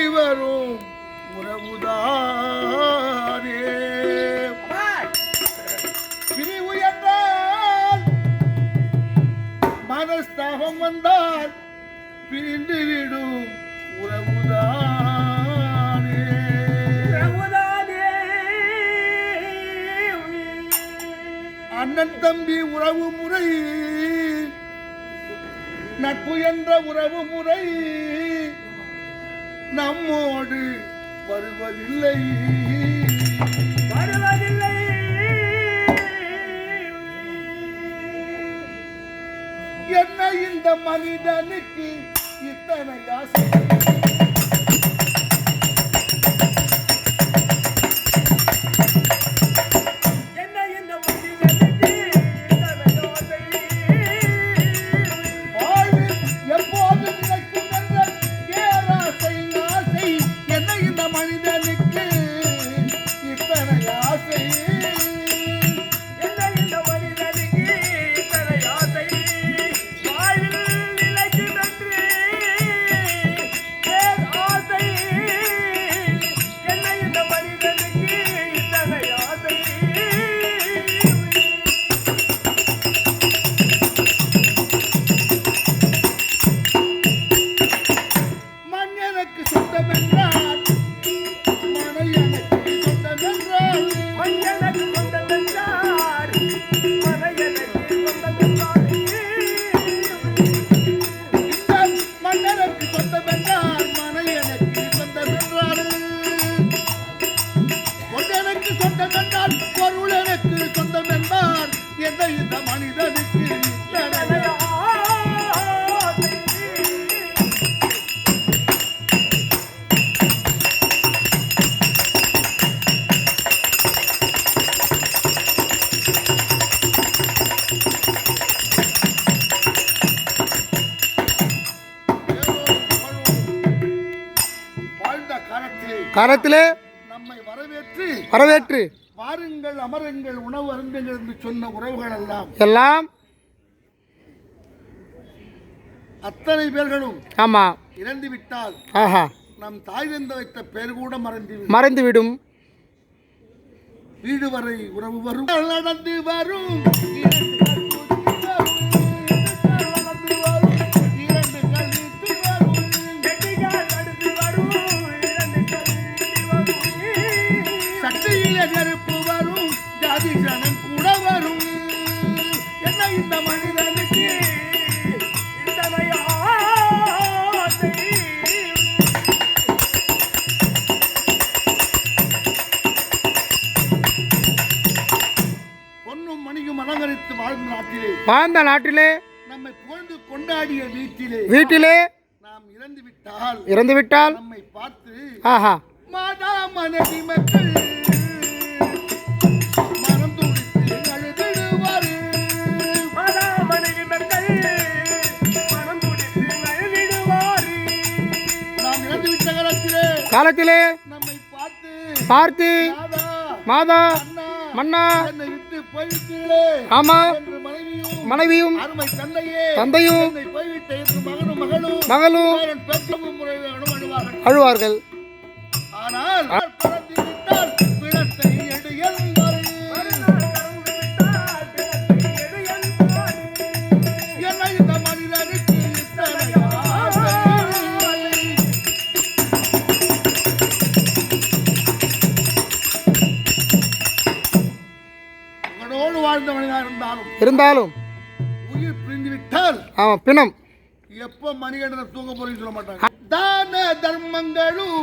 இலங்கி வரும். உறவுதானே. பிரிவு என்றால் மனஸ்தாபம் வந்தால் பிரிந்து விடும். உறவுதானே. அண்ணன் தம்பி உறவு முறை நட்பு என்ற உறவு முறை நம்மோடு வருவதில்லை. வருவதில்லை. என்ன இந்த மனிதனுக்கு இத்தனை ஆசை. கரத்திலே நம்மை வரவேற்று வரவேற்று. வாருங்கள் அமருங்கள் உணவு அருந்துங்கள் என்று சொன்ன உறவுகள் எல்லாம் எல்லாம் அத்தனை பேர்களும் ஆமாம் இறந்து விட்டால் ஆஹா. நம் தாய் தந்த வைத்த பெயர் கூட மறந்து விடும். மறைந்துவிடும் வீடு வரை உறவு வரும். நடந்து வரும். நெருப்பு வரும் ஜாதி ஜனம் கூட வரும். என்ன இந்த மனிதனுக்கு. பொன்னும் மணியும் அலங்கரித்து வாழ்ந்த நாட்டிலே வாழ்ந்த நாட்டிலே நம்மை புகழ்ந்து கொண்டாடிய வீட்டிலே வீட்டிலே நாம் இறந்து விட்டால் இறந்துவிட்டால் நம்மை பார்த்து ஆஹா. மாதா மனைவி மக்கள் காலத்திலே பார்த்து மாதா மன்னா ஆமா மனைவியும் மனைவியும் அருமை தந்தையே தந்தையும் மகளும் அழுவார்கள். ஆனால் வாழ்ந்த மனிதனாக இருந்தாலும் இருந்தாலும் உயிர் பிரிந்து விட்டால் ஆமாம் பிணம். எப்ப மணிகண்டனை தூங்க போறீங்கன்னு சொல்ல மாட்டாங்க. தான தர்மங்களும்